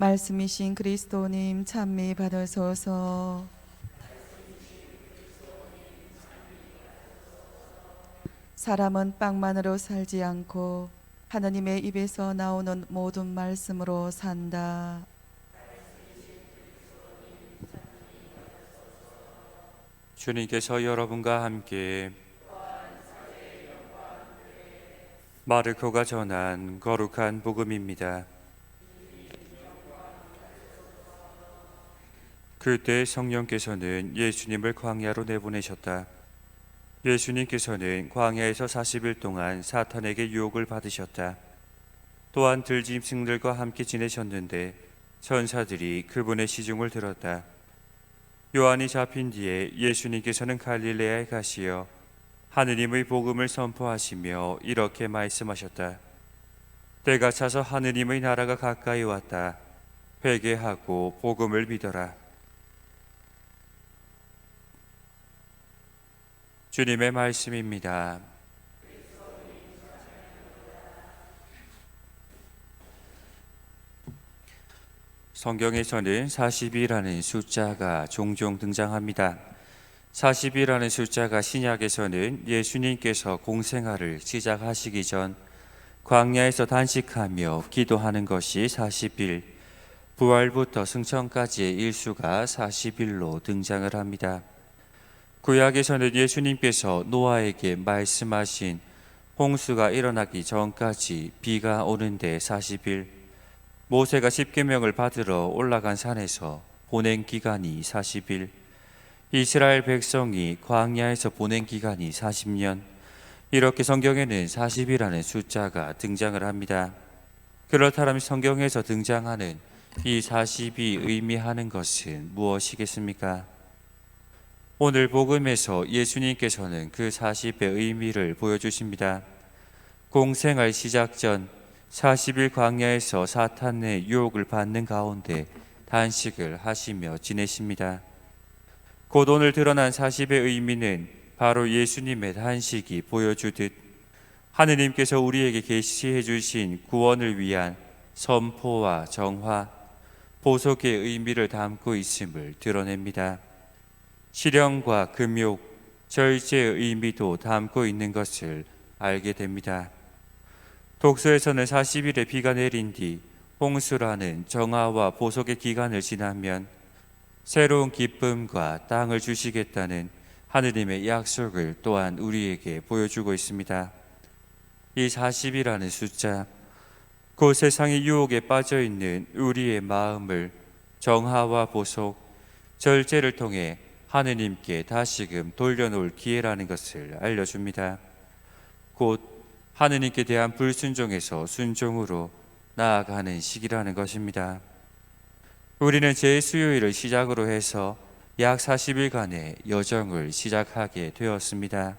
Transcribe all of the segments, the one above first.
말씀이신 그리스도님 찬미 받으소서. 사람은 빵만으로 살지 않고 하나님의 입에서 나오는 모든 말씀으로 산다. 주님께서 여러분과 함께 마르코가 전한 거룩한 복음입니다. 그때 성령께서는 예수님을 광야로 내보내셨다. 예수님께서는 광야에서 40일 동안 사탄에게 유혹을 받으셨다. 또한 들짐승들과 함께 지내셨는데 천사들이 그분의 시중을 들었다. 요한이 잡힌 뒤에 예수님께서는 갈릴레아에 가시어 하느님의 복음을 선포하시며 이렇게 말씀하셨다. 때가 차서 하느님의 나라가 가까이 왔다. 회개하고 복음을 믿어라. 주님의 말씀입니다. 성경에서는 40이라는 숫자가 종종 등장합니다. 40이라는 숫자가 신약에서는 예수님께서 공생활을 시작하시기 전 광야에서 단식하며 기도하는 것이 40일, 부활부터 승천까지의 일수가 40일로 등장을 합니다. 구약에서는 예수님께서 노아에게 말씀하신 홍수가 일어나기 전까지 비가 오는데 40일, 모세가 십계명을 받으러 올라간 산에서 보낸 기간이 40일, 이스라엘 백성이 광야에서 보낸 기간이 40년, 이렇게 성경에는 40이라는 숫자가 등장을 합니다. 그렇다면 성경에서 등장하는 이 40이 의미하는 것은 무엇이겠습니까? 오늘 복음에서 예수님께서는 그 40의 의미를 보여주십니다. 공생활 시작 전 40일 광야에서 사탄의 유혹을 받는 가운데 단식을 하시며 지내십니다. 곧 오늘 드러난 40의 의미는 바로 예수님의 단식이 보여주듯 하느님께서 우리에게 계시해 주신 구원을 위한 선포와 정화, 보석의 의미를 담고 있음을 드러냅니다. 실현과 금욕, 절제의 의미도 담고 있는 것을 알게 됩니다. 독서에서는 40일의 비가 내린 뒤 홍수라는 정화와 보석의 기간을 지나면 새로운 기쁨과 땅을 주시겠다는 하느님의 약속을 또한 우리에게 보여주고 있습니다. 이 40이라는 숫자, 그 세상의 유혹에 빠져 있는 우리의 마음을 정화와 보석, 절제를 통해 하느님께 다시금 돌려놓을 기회라는 것을 알려줍니다. 곧 하느님께 대한 불순종에서 순종으로 나아가는 시기라는 것입니다. 우리는 제 수요일을 시작으로 해서 약 40일간의 여정을 시작하게 되었습니다.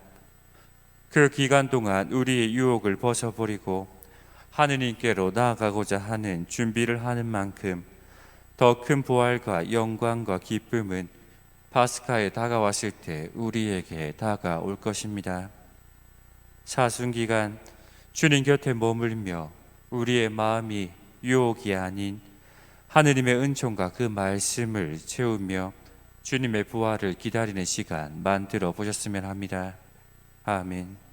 그 기간 동안 우리의 유혹을 벗어버리고 하느님께로 나아가고자 하는 준비를 하는 만큼 더큰 부활과 영광과 기쁨은 파스카에 다가왔을 때 우리에게 다가올 것입니다. 사순 기간 주님 곁에 머물며 우리의 마음이 유혹이 아닌 하느님의 은총과 그 말씀을 채우며 주님의 부활을 기다리는 시간 만들어 보셨으면 합니다. 아멘.